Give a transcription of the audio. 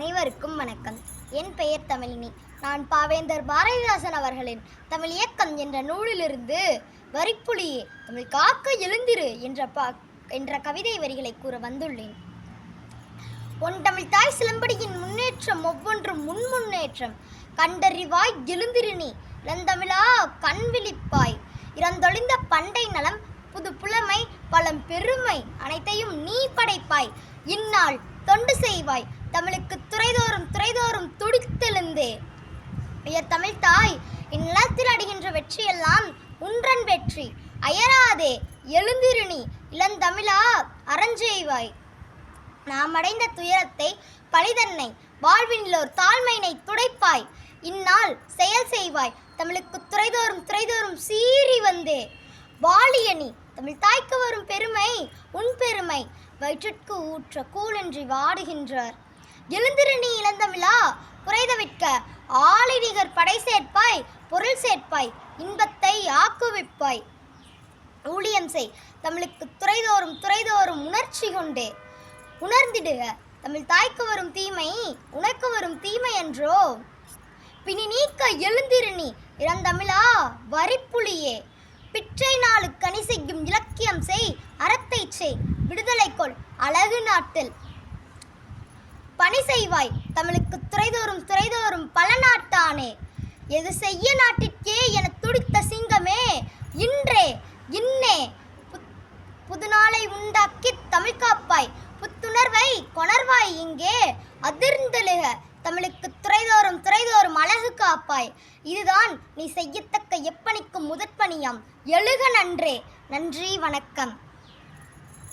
அனைவருக்கும் வணக்கம். என் பெயர் தமிழினி. நான் பாவேந்தர் பாரதிதாசன் அவர்களின் தமிழ் இயக்கம் என்ற நூலிலிருந்து வரிப்புலியே தமிழ் காக்க எழுந்திரு என்ற பா என்ற கவிதை வரிகளை கூற வந்துள்ளேன். உன் தமிழ் தாய் சிலம்படியின் முன்னேற்றம் ஒவ்வொன்றும் முன் முன்னேற்றம். கண்டறிவாய் எழுந்திருநீ இளந்தமிழா கண் விழிப்பாய். இறந்தொழிந்த பண்டை நலம் புது புலமை பழம் பெருமை அனைத்தையும் நீ படைப்பாய். இந்நாள் தொண்டு செய்வாய். தமிழுக்கு துறைதோறும் துறைதோறும் துடித்தெழுந்தே. உயர் தமிழ் தாய் இந்நிலத்தில் அடைகின்ற வெற்றியெல்லாம் உன்றன் வெற்றி. அயராதே எழுந்திருணி இளந்தமிழா அறஞ்செய்வாய். நாம் அடைந்த துயரத்தை பழிதன்னை வாழ்வினிலோர் தாழ்மையினை துடைப்பாய். இந்நாள் செயல் செய்வாய் தமிழுக்கு துறைதோறும் துறைதோறும் சீறி வந்தே. வாழியணி தமிழ் தாய்க்கு வரும் பெருமை உன் பெருமை. வயிற்றுக்கு ஊற்ற கூழின்றி வாடுகின்றார். எழுந்திரு நீ இளந்தமிழா குறைதவிற்க ஆளினிகர் படை சேர்ப்பாய் பொருள் சேர்ப்பாய் இன்பத்தை ஆக்குவிப்பாய் ஊழியம் செய். தமிழுக்கு துறைதோறும் துறைதோறும் உணர்ச்சி கொண்டே. உணர்ந்திடுக. தமிழ் தாய்க்கு வரும் தீமை உனக்கு வரும் தீமை என்றோ. பிணி நீக்க எழுந்திரு நீ இளந்தமிழா வரிப்புலியே. பிற்றை நாளு கனி செய்யும் இலக்கியம் செய். போல் அழகு நாட்டில். பணி செய்வாய். தமிழுக்கு துறைதோறும் துறைதோறும் பல நாட்டானே. எது செய்ய நாட்டிற்கே என துடித்த சிங்கமே. இன்றே இன்னே. புத்- புதுநாளை உண்டாக்கி தமிழ் காப்பாய். புத்துணர்வை கொணர்வாய் இங்கே. அதிர்ந்தெழுக தமிழுக்கு துறைதோறும் துறைதோறும் அழகு காப்பாய். இதுதான் நீ செய்யத்தக்க எப்பணிக்கும் முதற்பணியாம். எழுக நன்றே. நன்றி வணக்கம்.